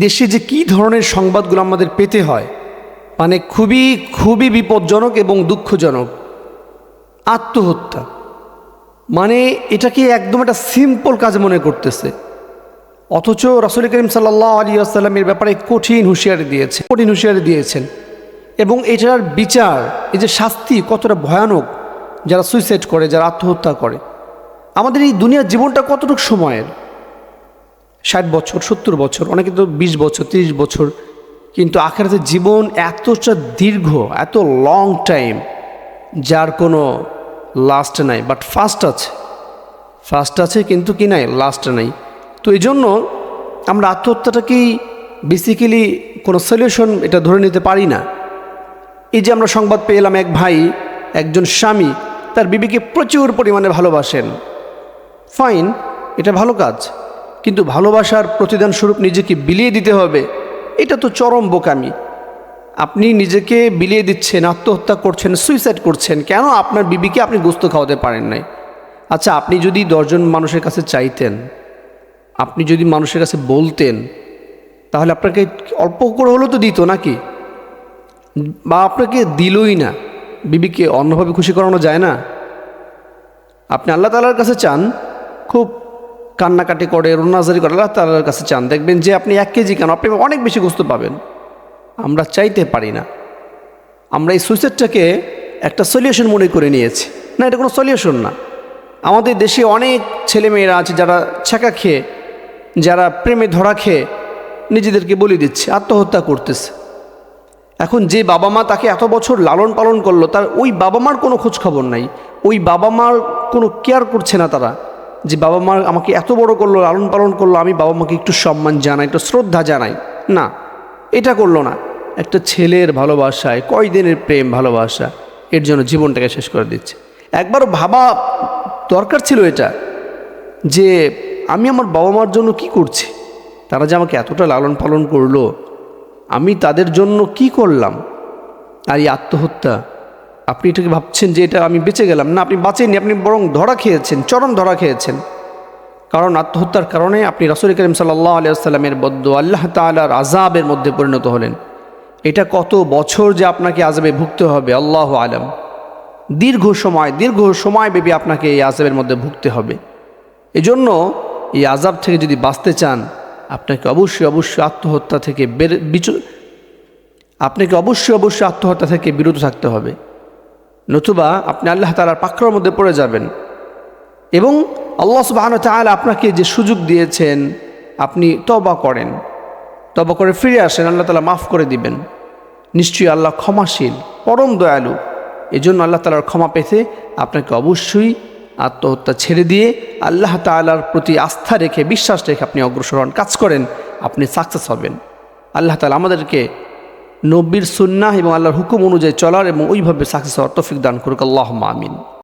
দেশে যে কি ধরনের সংবাদগুলো আমাদের পেতে হয় মানে খুবই খুবই বিপজ্জনক এবং দুঃখজনক। আত্মহত্যা। মানে এটাকে একদম একটা সিম্পল কাজ মনে করতেছে। অথচ রাসুল করিম সাল্লাহ আলী আসাল্লামের ব্যাপারে কঠিন হুঁশিয়ারি দিয়েছে, কঠিন হুঁশিয়ারি দিয়েছেন। এবং এটার বিচার, এই যে শাস্তি কতটা ভয়ানক, যারা সুইসাইড করে, যারা আত্মহত্যা করে। আমাদের এই দুনিয়ার জীবনটা কতটুকু সময়ের? ষাট বছর, সত্তর বছর, অনেকে তো বিশ বছর, তিরিশ বছর, কিন্তু আখেরাতের জীবন এতটা দীর্ঘ, এত লং টাইম যার কোনো লাস্ট নাই বাট ফার্স্ট আছে। ফার্স্ট আছে কিন্তু কি নাই? লাস্ট নাই। তো এই জন্য আমরা আত্মহত্যাটাকেই বেসিক্যালি কোনো সলিউশন এটা ধরে নিতে পারি না। এই যে আমরা সংবাদ পেলাম এক ভাই, একজন স্বামী, তার বিবিকে প্রচুর পরিমাণে ভালোবাসেন। ফাইন এটা ভালো কাজ। কিন্তু ভালোবাসার প্রতিদান স্বরূপ নিজেকে বিলিয়ে দিতে হবে, এটা তো চরম বোকামি। আপনি নিজেকে বিলিয়ে দিচ্ছেন, আত্মহত্যা করছেন সুইসাইড করছেন, কেন আপনার বিবিকে আপনি গোস্ত খাওয়াতে পারেন নাই? আচ্ছা আপনি যদি দশজন মানুষের কাছে চাইতেন, আপনি যদি মানুষের কাছে বলতেন, তাহলে আপনাকে অল্প করে হলেও তো দিত নাকি? বা আপনাকে দিলই না, বিবিকে অন্যভাবে খুশি করানো যায় না? আপনি আল্লাহ তালার কাছে চান, খুব কান্নাকাটি করে রোনাজারি করে, আল্লাহ তালার কাছে চান। দেখবেন যে আপনি এক কেজি কেন? আপনি অনেক বেশি গোস্ত পাবেন। আমরা চাইতে পারি না। আমরা এই সুইসাইডটাকে একটা সলিউশন মনে করে নিয়েছি। না, এটা কোনো সলিউশন না। আমাদের দেশে অনেক ছেলেমেয়েরা আছে যারা ছ্যাঁকা খেয়ে, যারা প্রেমে ধরা খেয়ে নিজেদেরকে বলে দিচ্ছে, আত্মহত্যা করতেছে। এখন যে বাবা মা তাকে এত বছর লালন পালন করল, তার ওই বাবা মার কোনো খোঁজ খবর নাই। ওই বাবা মার কোনো কেয়ার করছে না তারা। যে বাবা মা আমাকে এত বড় করল, লালন পালন করল, আমি বাবা মাকে একটু সম্মান জানাই, একটু শ্রদ্ধা জানাই। না, এটা করল না। একটা ছেলের ভালোবাসায় কয় দিনের প্রেম ভালোবাসা, এর জন্য জীবনটাকে শেষ করে দিচ্ছে। একবারও ভাবা দরকার ছিল এটা, যে আমি আমার বাবা মার জন্য কি করছি? তারা যে আমাকে এতটা লালন পালন করল, আমি তাদের জন্য কি করলাম? আর এই আত্মহত্যা আপনি এটাকে ভাবছেন যে এটা আমি বেঁচে গেলাম। না, আপনি বাঁচেননি, আপনি বরং ধরা খেয়েছেন, চরম ধরা খেয়েছেন। কারণ আত্মহত্যার কারণে আপনি রাসুল করিম সাল্লাহ আলিয়াল্লামের বদ্ধ আল্লাহ তালার আজাবের মধ্যে পরিণত হলেন। এটা কত বছর যে আপনাকে আজাবে ভুগতে হবে, আল্লাহ আলম। দীর্ঘ সময় দীর্ঘ সময় ব্যাপী আপনাকে এই আজাবের মধ্যে ভুগতে হবে। এজন্য এই আজাব থেকে যদি বাঁচতে চান, আপনাকে অবশ্যই অবশ্যই আত্মহত্যা থেকে বের আপনাকে অবশ্যই অবশ্যই আত্মহত্যা থেকে বিরত থাকতে হবে। নতুবা আপনি আল্লাহ তালার পাকড়ার মধ্যে পড়ে যাবেন। এবং আল্লাহ সুবাহন তাহলে আপনাকে যে সুযোগ দিয়েছেন, আপনি তবা করেন। তবা করে ফিরে আসেন, আল্লাহ তালা মাফ করে দিবেন। নিশ্চয়ই আল্লাহ ক্ষমাশীল, পরম দয়ালু। এজন্য আল্লাহ তালার ক্ষমা পেতে আপনাকে অবশ্যই আত্মহত্যা ছেড়ে দিয়ে আল্লাহ তালার প্রতি আস্থা রেখে, বিশ্বাস রেখে আপনি অগ্রসর হন, কাজ করেন, আপনি সাকসেস হবেন। আল্লাহ তালা আমাদেরকে নব্বীর সুন্না এবং আল্লাহর হুকুম অনুযায়ী চলার এবং ওইভাবে সাকসেস হওয়ার তফিক দান করুক আল্লাহ আমিন।